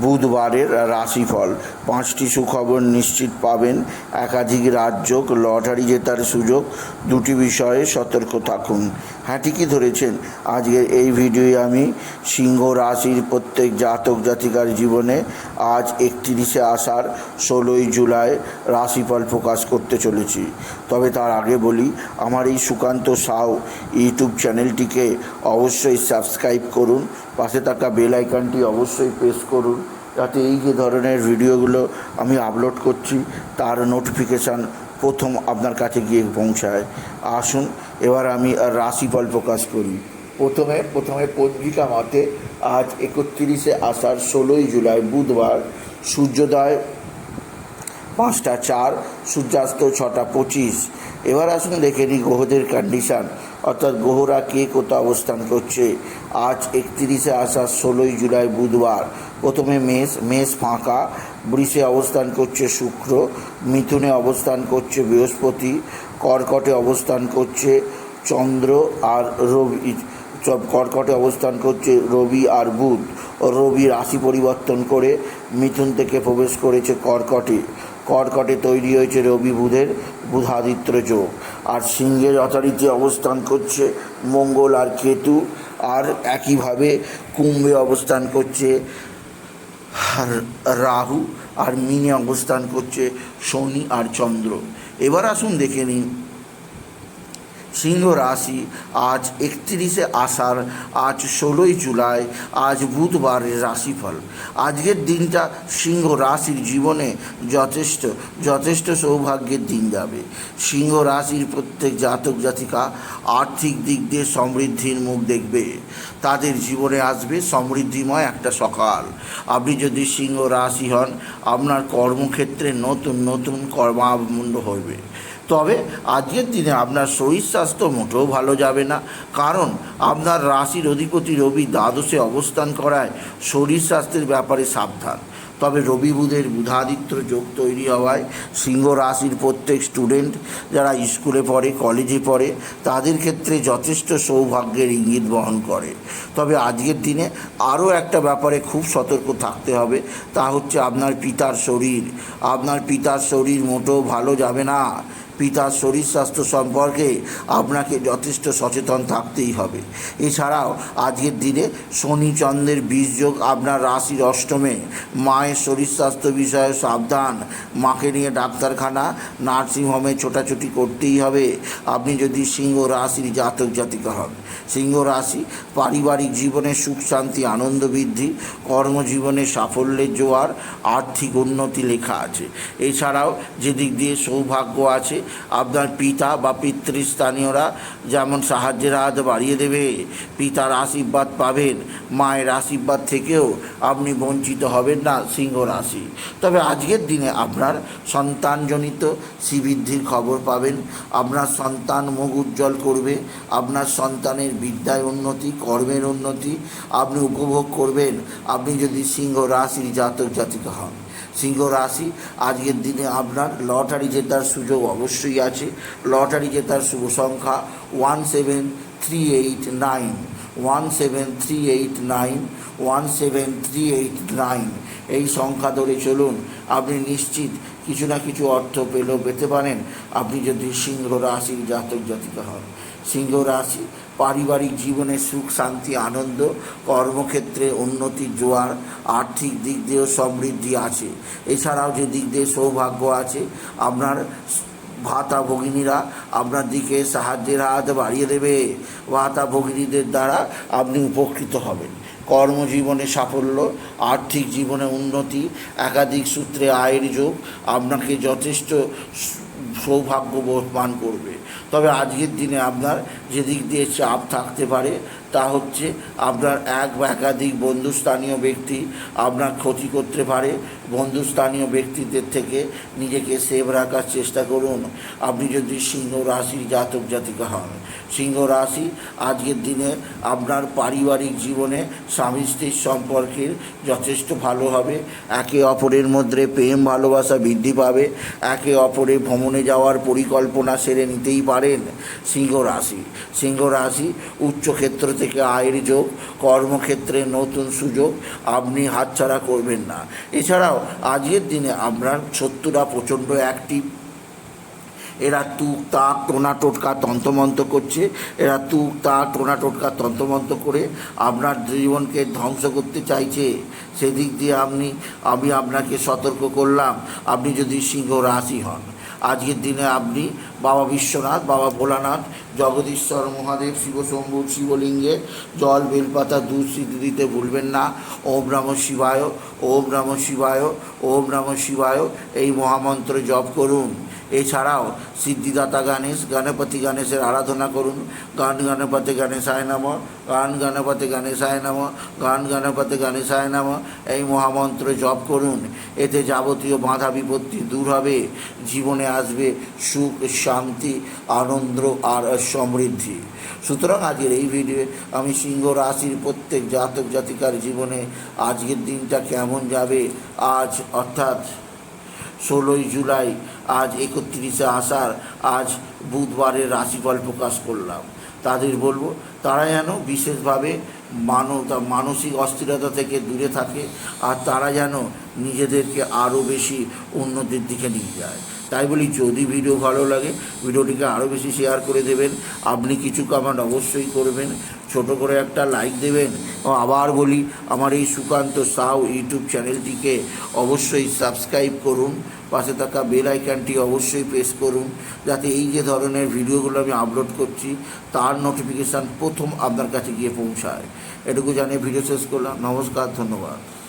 বুধবারের রাশিফল। পাঁচটি সুখবর নিশ্চিত পাবেন। একাধিক রাজযোগ, লটারি জেতার সুযোগ, দুটি বিষয়ে সতর্ক থাকুন। হ্যাঁ ঠিকই ধরেছেন। আজকের এই ভিডিওয়ে আমি সিংহ রাশির প্রত্যেক জাতক জাতিকার জীবনে আজ একত্রিশে আষাঢ়, ষোলোই জুলাই রাশিফল প্রকাশ করতে চলেছি। তবে তার আগে বলি, আমার এই সুকান্ত সাউ ইউটিউব চ্যানেলটিকে অবশ্যই সাবস্ক্রাইব করুন, পাশে থাকা বেল আইকনটি অবশ্যই প্রেস করুন, যাতে এই যে ধরনের ভিডিওগুলো আমি আপলোড করছি, তার নোটিফিকেশান প্রথম আপনার কাছে গিয়ে পৌঁছায়। আসুন, এবার আমি রাশিফল প্রকাশ করি। প্রথমে প্রথমে পঞ্জিকা মতে আজ একত্রিশে আষাঢ় ষোলোই জুলাই বুধবার সূর্যোদয় পাঁচটা চার, সূর্যাস্ত ছটা পঁচিশ। এবার আসুন দেখে নিই গ্রহদের কন্ডিশান অর্থাৎ গ্রহরা কে কোথাও অবস্থান করছে? আজ একত্রিশে আসা ষোলোই জুলাই বুধবার। প্রথমে মেষ মেষ ফাঁকা। বৃষে অবস্থান করছে শুক্র। মিথুনে অবস্থান করছে বৃহস্পতি। কর্কটে অবস্থান করছে চন্দ্র আর রবি সব কর্কটে অবস্থান করছে রবি আর বুধ। ও রবি রাশি পরিবর্তন করে মিথুন থেকে প্রবেশ করেছে কর্কটে। কর্কটে তৈরি হয়েছে রবি বুধের বুধাদিত্য যোগ। আর সিংহের অথরিটি অবস্থান করছে মঙ্গল আর কেতু। আর একইভাবে কুম্ভে অবস্থান করছে রাহু। আর মিনে অবস্থান করছে শনি আর চন্দ্র। এবার আসুন দেখে নিন সিংহ রাশি আজ একত্রিশে আষাঢ়, আজ ষোলোই জুলাই, আজ বুধবারের রাশিফল। আজকের দিনটা সিংহ রাশির জীবনে যথেষ্ট যথেষ্ট সৌভাগ্যের দিন যাবে। সিংহ রাশির প্রত্যেক জাতক জাতিকা আর্থিক দিক দিয়ে সমৃদ্ধির মুখ দেখবে। তাদের জীবনে আসবে সমৃদ্ধিময় একটা সকাল। আপনি যদি সিংহ রাশি হন, আপনার কর্মক্ষেত্রে নতুন নতুন কর্মাবমণ্ড হবে তবে আজকের দিনে আপনার শরীর স্বাস্থ্য মোটেও ভালো যাবে না। কারণ আপনার রাশির অধিপতি রবি দ্বাদশে অবস্থান করায় শরীর স্বাস্থ্যের ব্যাপারে সাবধান। তবে রবি বুধের বুধাদিত্য যোগ তৈরি হওয়ায় সিংহ রাশির প্রত্যেক স্টুডেন্ট যারা স্কুলে পড়ে, কলেজে পড়ে, তাদের ক্ষেত্রে যথেষ্ট সৌভাগ্যের ইঙ্গিত বহন করে। তবে আজকের দিনে আরও একটা ব্যাপারে খুব সতর্ক থাকতে হবে, তা হচ্ছে আপনার পিতার শরীর। আপনার পিতার শরীর মোটেও ভালো যাবে না। পিতার শরীর স্বাস্থ্য সম্পর্কে আপনাকে যথেষ্ট সচেতন থাকতেই হবে। এছাড়াও, আজকের দিনে শনি চন্দ্রের আপনার রাশির অষ্টমে মায়ের শরীর স্বাস্থ্য বিষয়ে সাবধান। মাকে নিয়ে ডাক্তারখানা, নার্সিংহোমে ছোটাছুটি করতেই হবে। আপনি যদি সিংহ রাশির জাতক জাতিকা হন, সিংহ রাশি পারিবারিক জীবনে সুখ, শান্তি, আনন্দ বৃদ্ধি, কর্মজীবনে সাফল্যের জোয়ার, আর্থিক উন্নতি লেখা আছে। এছাড়াও, যেদিক দিয়ে সৌভাগ্য আছে আপনার পিতা বা পিতৃস্থানীয়রা যেমন সাহায্যের হাত বাড়িয়ে দেবে, পিতার আশীর্বাদ পাবেন, মায়ের আশীর্বাদ থেকেও আপনি বঞ্চিত হবেন না সিংহ রাশি। তবে আজকের দিনে আপনার সন্তানজনিত শ্রীবৃদ্ধির খবর পাবেন, আপনার সন্তান মুখ উজ্জ্বল করবে, আপনার সন্তানের বিদ্যায় উন্নতি, কর্মের উন্নতি আপনি উপভোগ করবেন, আপনি যদি সিংহ রাশির জাতক জাতিকা হন। সিংহ রাশি। আজকের দিনে আপনার লটারি জেতার সুযোগ অবশ্যই আছে। লটারি জেতার শুভ সংখ্যা one seven three eight nine. One seven three eight nine. One seven three eight nine. এই সংখ্যা ধরে চলুন, আপনি নিশ্চিত কিছু না কিছু অর্থ পেলেও পেতে পারেন। আপনি যদি সিংহ রাশির জাতক জাতিকা হন। সিংহ রাশি, পারিবারিক জীবনে সুখ, শান্তি, আনন্দ, কর্মক্ষেত্রে উন্নতির জোয়ার, আর্থিক দিক দিয়েও সমৃদ্ধি আছে। এছাড়াও যে দিক দিয়ে সৌভাগ্য আছে, আপনার ভাতা ভগিনীরা আপনার দিকে সাহায্যের হাত বাড়িয়ে দেবে। ভাতা ভগিনীদের দ্বারা আপনি উপকৃত হবেন। কর্মজীবনে সাফল্য, আর্থিক জীবনে উন্নতি, একাধিক সূত্রে আয়ের যোগ আপনাকে যথেষ্ট সৌভাগ্য মান করবে। তবে আজকের দিনে আপনার যেদিক দিয়ে চাপ থাকতে পারে, তা হচ্ছে আপনার এক বা একাধিক বন্ধুস্থানীয় ব্যক্তি আপনার ক্ষতি করতে পারে। বন্ধুস্থানীয় ব্যক্তিদের থেকে নিজেকে সেভ রাখার চেষ্টা করুন। আপনি যদি সিংহ রাশির জাতক জাতিকা হন, সিংহ রাশি আজকের দিনে আপনার পারিবারিক জীবনে স্বামী স্ত্রীর সম্পর্কের যথেষ্ট ভালো হবে। একে অপরের মধ্যে প্রেম ভালোবাসা বৃদ্ধি পাবে। একে অপরে ভ্রমণে যাওয়ার পরিকল্পনা সেরে নিতেই পারেন সিংহ রাশি সিংহ রাশি উচ্চক্ষেত্র থেকে আয়ের যোগ, কর্মক্ষেত্রে নতুন সুযোগ, আপনি হাতছাড়া করবেন না। এছাড়াও আজকের দিনে আপনার শত্রুরা প্রচণ্ড অ্যাক্টিভ এরা তুক, তাক, টোনা, টোটকা, তন্ত্রমন্ত্র করছে। এরা তুক, তাক, টোনা, টোটকা, তন্ত্রমন্ত্র করে আপনার জীবনকে ধ্বংস করতে চাইছে। সেদিক দিয়ে আপনি, আমি আপনাকে সতর্ক করলাম। আপনি যদি সিংহ রাশি হন আজকের দিনে আপনি বাবা বিশ্বনাথ, বাবা ভোলানাথ, জগদীশ্বর মহাদেব শিবশম্ভু শিবলিঙ্গে জল, বেলপাতা, দুধ স্মৃতি দিতে ভুলবেন না। ওম নম শিবায়, ওম নম শিবায়, ওম নম শিবায়, এই মহামন্ত্র জপ করুন। এছাড়াও সিদ্ধিদাতা গণেশ, গণপতি গণেশের আরাধনা করুন। গান গণপতি গণেশায় নম, গান গণপতি গণেশায় নম, গান গণপতি গণেশায় নম, এই মহামন্ত্র জপ করুন। এতে যাবতীয় বাধা বিপত্তি দূর হবে। জীবনে আসবে সুখ, শান্তি, আনন্দ আর সমৃদ্ধি। সুতরাং আজকের এই ভিডিওয়ে আমি সিংহ রাশির প্রত্যেক জাতক জাতিকার জীবনে আজকের দিনটা কেমন যাবে? আজ অর্থাৎ ষোলোই জুলাই আজ একত্রিশে আসার আজ বুধবারের রাশিফল প্রকাশ করলাম। তাদের বলব, তারা যেন বিশেষভাবে মানব মানসিক অস্থিরতা থেকে দূরে থাকে, আর তারা যেন নিজেদেরকে আরও বেশি উন্নতির দিকে নিয়ে যায়। তাই বলি, যদি ভিডিও ভালো লাগে, ভিডিওটিকে আরও বেশি শেয়ার করে দেবেন। আপনি কিছু কমেন্ট অবশ্যই করবেন। ছোট করে একটা লাইক দেবেন। ও আবার বলি, আমার এই সুকান্ত সাউ ইউটিউব চ্যানেলটিকে অবশ্যই সাবস্ক্রাইব করুন। পাশে থাকা বেল আইকনটি অবশ্যই প্রেস করুন। যাতে এই যে ধরনের ভিডিওগুলো আমি আপলোড করছি, তার নোটিফিকেশান প্রথম আপনার কাছে গিয়ে পৌঁছায়। এটুকু জানিয়ে ভিডিও শেষ করলাম। নমস্কার, ধন্যবাদ।